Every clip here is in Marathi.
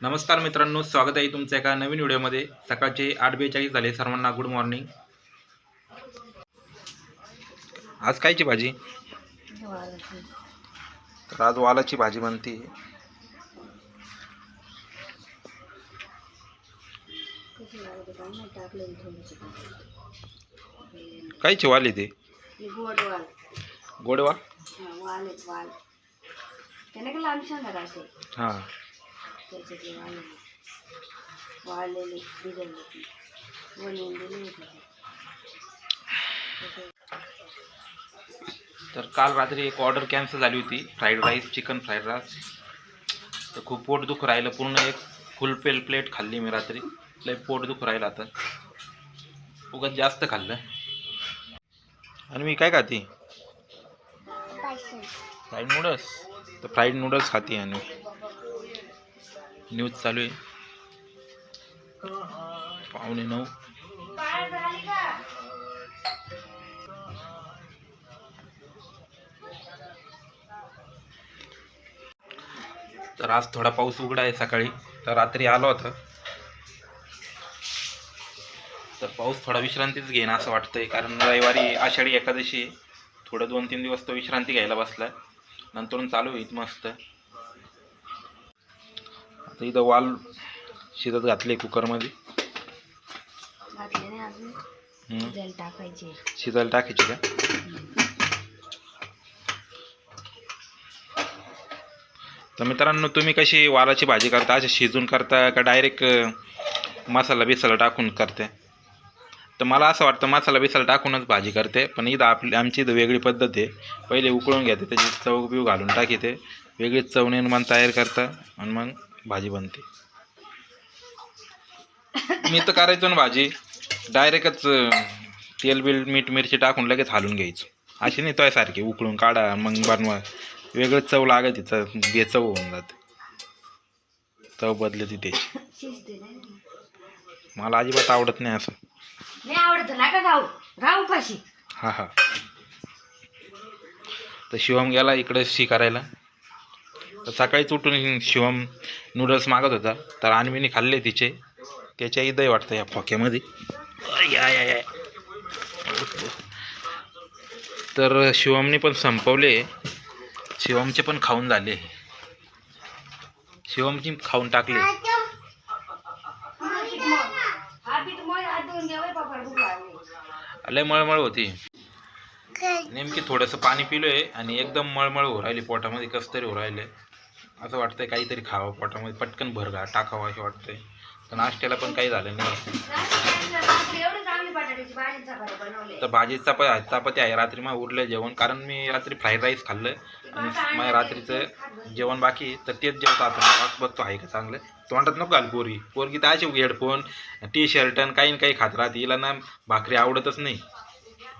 नमस्कार मित्रांनो स्वागत आहे तुमचं एका नवीन व्हिडिओमध्ये. सकाळचे आठ बेचाळीस झाले सर्वांना गुड मॉर्निंग आज कायची भाजी? तर आज वालाची भाजी बनते. कायची वाल ते? गोड वाल गोड वाल. हा, त्याचे ते. वाळलेले भिजवले बनवून दिले होते तर काल रात्री एक ऑर्डर कॅन्सल झाली होती fried rice chicken fried rice तर खूप पोट दुख राहिलं पूर्ण एक फुल पेल प्लेट खाल्ली मी रात्री. लय पोट दुख राहिलं आता. उगाच जास्त खाल्लं. आणि मी काय खाते? फ्राईड नूडल्स तर फ्राईड नूडल्स खाते आणि. न्यूज चालू आहे. पाहुणे नऊ. तर आज थोडा पाऊस उघडा आहे सकाळी. तर रात्री आलो होता. तर पाऊस थोडा विश्रांतीच घेईन असं वाटतंय. कारण रविवारी आषाढी एकादशी आहे. थोडं दोन तीन दिवस तो विश्रांती घ्यायला बसला नंतरून चालू होईल मस्त. आता इथं वाल शिजत घातले कुकरमध्ये. घातले नाही अजून. हम्म. तेल टाकायचे. शिजायला टाकायची का? तर मित्रांनो तुम्ही कशी वालाची भाजी करता? अशी शिजून करता का डायरेक्ट मसाला बिसाला टाकून करते? तर मला असं वाटतं मसाला बिसाला टाकूनच भाजी करते. पण इथं आपली आमची इथं वेगळी पद्धत आहे. पहिले उकळून घेते त्याची चव बिव घालून टाकीते. वेगळीच चव निर्माण तयार करता. आणि मग भाजी बनते. मी तर करायचो ना भाजी. डायरेक्टच तेल बिल मीठ मिरची टाकून लगेच हालून घ्यायचं. अशी नाही तोय सारखी उकळून काढा मग बनवा. वेगळंच चव लागत तिचं बेचव होऊन जाते. चव बदलते त्याची नाही मला अजिबात आवडत नाही असं. नाही आवडत नका खाऊ. राहू कशी हा हा. तर शिवम गेला इकडे शी करायला तर सकाळीच उठून शिवम नूडल्स मागत होता. तर आणवीने खाल्ले तिचे. त्याच्या इथंही वाटतं या खोक्यामध्ये आय, आय, आय, आय. तर शिवमने पण संपवले. शिवमचे पण खाऊन झाले. शिवमची खाऊन टाकले. लय मळमळ होती. नेमकी थोडंसं पाणी पिलोय आणि एकदम मळमळ हो राहिली. पोटामध्ये कसं तरी हो राहिले. असं वाटतंय काहीतरी खावं पोटामध्ये पटकन भरगा टाकावं असं वाटतंय. पण नाश्त्याला पण काही झालं नाही. तर भाजी चपा चपाती आहे. रात्री मग उरलं जेवण. कारण मी रात्री फ्राईड राईस खाल्लं. आणि मग रात्रीचं जेवण बाकी तर तेच जेवतो आता. बघतो आहे का चांगलं. तोंडात नको घाल पोरगी पोरगी तर अशी हेडफोन टी शर्ट आणि काही ना काही खात राहते. हिला ना भाकरी आवडतच नाही.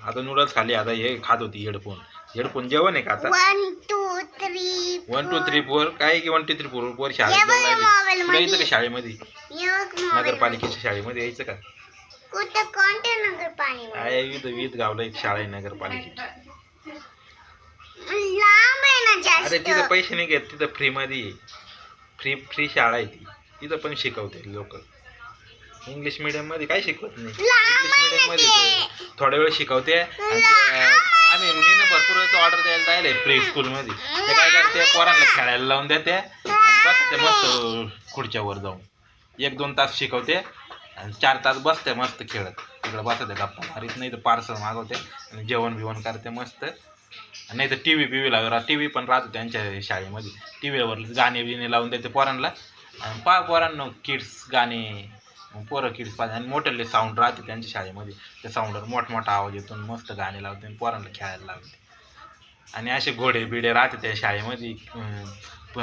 आता नूडल्स खाल्ली. आता हे खात होती हेडफोन. हेडफोन जेवण आहे का आता? One two three one two three four काय की one two three four four शाळेत जाऊन राहिली. तुला यायचं का शाळेमध्ये? नगरपालिकेच्या शाळेमध्ये यायचं का? कुठं? कोणत्या नगर पाणी आहे गावला एक शाळा आहे नगरपालिकेची. लांब आहे ना अरे तिथं पैसे नाही घेत तिथं फ्रीमध्ये फ्री फ्री शाळा आहे ती. तिथं पण शिकवते लोक. इंग्लिश मिडियममध्ये काय शिकवत नाही? इंग्लिश मिडियममध्ये ते. थोड्या वेळ शिकवते आणि ते, आम्ही मी ना भरपूर वेळेस ऑर्डर द्यायला जायला प्री स्कूलमध्ये ते काय करते? पोरांना खेळायला लावून देते आणि बसते मस्त खुर्च्यावर जाऊन. एक दोन तास शिकवते आणि चार तास बसते मस्त खेळत. तिकडं बसते गप्पा मारीत नाही तर पार्सल मागवते आणि जेवण बिवण करते मस्त. नाही तर टी व्ही पी व्ही लावला टी व्ही पण राहतो त्यांच्या शाळेमध्ये. टी व्हीवर गाणे बिणे लावून देते पोरांना. आणि पा पोरांना किड्स गाणे. मग पोरं किड्स पाहिजे आणि मोठ्याले साऊंड राहते त्यांच्या शाळेमध्ये. त्या साऊंडवर मोठमोठा आवाज येतो आणि मस्त गाणे लावते आणि पोरांना खेळायला लावते. आणि असे घोडे बिडे राहते त्या शाळेमध्ये.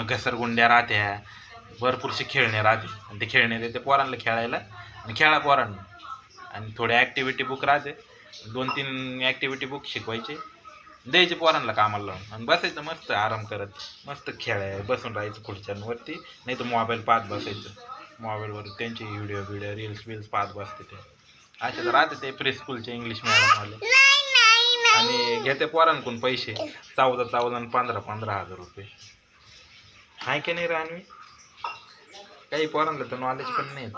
घसरगुंड्या राहत्या. भरपूरसे खेळणे राहते. आणि ते खेळणे देते पोरांना खेळायला. आणि खेळा पोरांना. आणि थोडे ॲक्टिव्हिटी बुक राहते. दोन तीन ॲक्टिव्हिटी बुक शिकवायचे. द्यायचे पोरांना कामाला लावून. आणि बसायचं मस्त आराम करत. मस्त खेळाय बसून राहायचं खुर्च्यांवरती. नाही तर मोबाईल पाहत बसायचं. मोबाईलवर त्यांचे व्हिडिओ व्हिडिओ रील्स बिल्स पाहत बसते ते. असे तर राहते ते प्री स्कूलचे इंग्लिश नाही नाही आणि घेते पोरांकडून पैसे. चौदा चौदा आणि पंधरा पंधरा हजार रुपये. हाय की नाही रानवी? काही पोरांना तर नॉलेज पण नाही. आहे?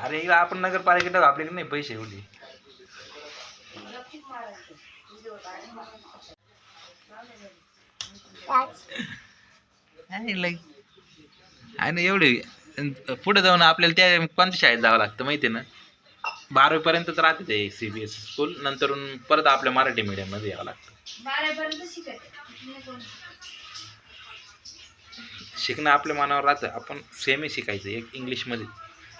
अरे आपण नगरपालिकेत आपल्याकडे नाही पैसे एवढे. आणि एवढे पुढे जाऊन आपल्याला त्या कोणत्या शाळेत जावं लागतं माहिती ना? बारावीपर्यंत राहते ते सी बी एस स्कूल नंतरून परत आपल्या मराठी मीडियममध्ये यावं लागतं. शिकणं आपल्या मनावर राहतं. आपण सेमी शिकायचं एक इंग्लिशमध्ये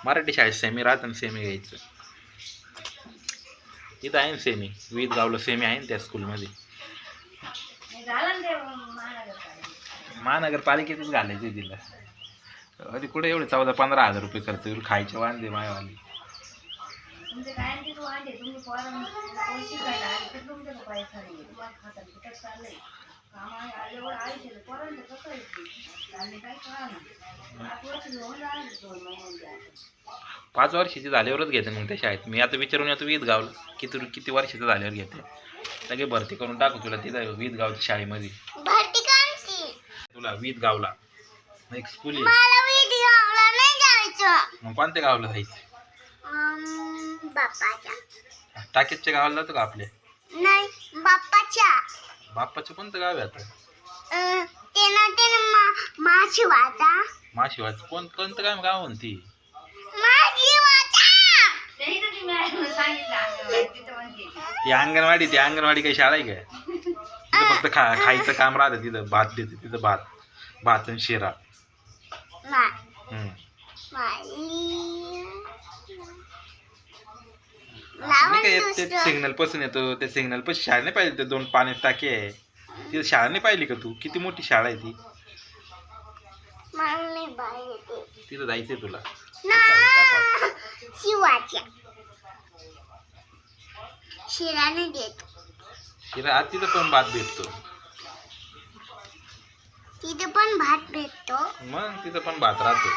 मराठी शाळेत सेमी राहतं आणि सेमी घ्यायचं. इथं आहे ना सेमी विध गावला सेमी आहे ना त्या स्कूलमध्ये महानगरपालिकेतच घालायचं तिला. अरे कुठे एवढे चौदा पंधरा हजार रुपये खर्च होईल खायचे वांदे मायवाले. तुमचे पाच वर्षाची झाल्यावरच घेते मग त्या शाळेत. मी आता विचारून येतो वीज गावला. किती किती वर्षाचं झाल्यावर घेते. लगे भरती करून टाकू तुला. तिथं वीज गावच्या शाळेमध्ये. भरती तुला वीज गावला. एक स्कूल आहे. मला विधिगावला नाही जायचं. मग कोणत्या गावाला जायचं? अं, बाप्पाच्या. टाकेतच्या गावाला जातो का आपल्या? नाही बाप्पाच्या. बाप्पाचं कोणतं गाव आहे आता? अं, ते ना ते ना मा- माझी वाचा. माशिवाचं कोण कोणतं गाव गाव म्हणती? माझी वाचा. ते मॅडमनं सांगितलं अंगणवाडीत तिथं म्हणते. ती. ती अंगणवाडी ती अंगणवाडी काही शाळा आहे का तिथं फक्त खा खायचं काम राहतं. तिथं भात देते. तिथं भात भात आणि शिरा. मा- हम्म. मी लावा काय ना ते. सिग्नलपासून येतो त्या सिग्नलपासून शाळा नाही पाहिजे ते दोन पाण्यात टाके. आहे तिथं शाळा नाही पाहिली का तू? किती मोठी शाळा आहे ती? मला नाही बाई येते. तिथं जायचंय तुला. ना! शिवाच्या. शिराने देत. शिरा आज तिथं पण भात भेटतो. तिथे पण भात भेटतो. मग तिथं पण भात राहतो.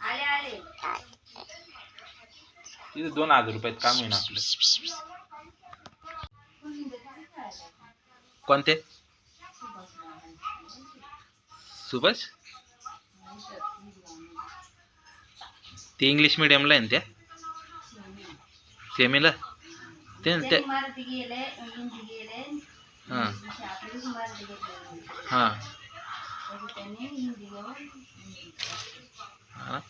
आले आले. तिथं दोन हजार रुपयात काम आहे ना आपलं. कोणते? सुभाष? ते इंग्लिश मिडियमला आहे ना त्या? सेमीला ते ना त्या हां. हां. हां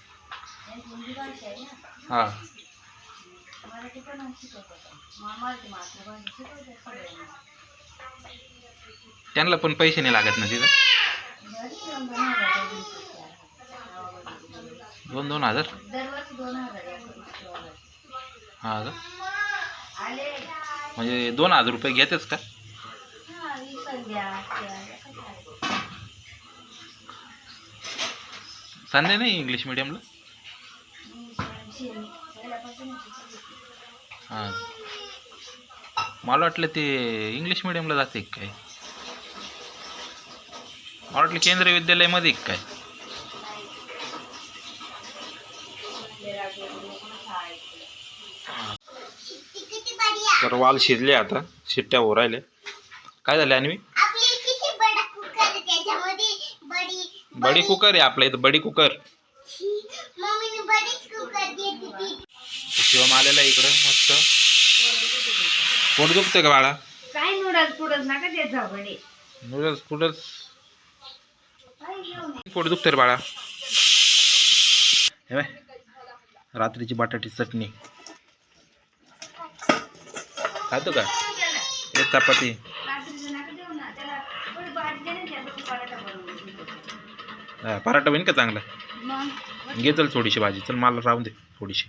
त्यांची हिंदी भाषा आहे ना हां मराठी पण शिकवत होता मराठी मातृभाषा शिकवते सगळ्यांना त्यांना पण पैसे नाही लागत ना तिथं? दोन दोन हजार? दरवर्षी दोन हजार का? म्हणजे दोन हजार रुपये घेतेच का? संध्या नाही इंग्लिश मिडियमला हां. मला वाटलं ते इंग्लिश मिडियमला जाते काय? मला वाटलं केंद्रीय विद्यालयामध्ये का काय? तेरा वाल शिजले आता. शिट्ट्या राहिल्या काय झालं आणि आपली किती बडा कुकर आहे? त्याच्यामध्ये बडी बडी कुकर आहे आपल्या इथं बडी कुकर मम्मीने बडीच कुकर देते ती शिवम आलेला आहे इकडं मस्त. पोट दुखतं का बाळा? काय नूडल्स पुडल्स नका देत जाऊ बडे नूडल्स ये. पोट दुखतं रे बाळा. हे बाय रात्रीची बटाटी चटणी. खातो का? एक चपाती. पराठा. हा, होईन का चांगला? घे चल थोडीशी भाजी चल मला राहून दे थोडीशी.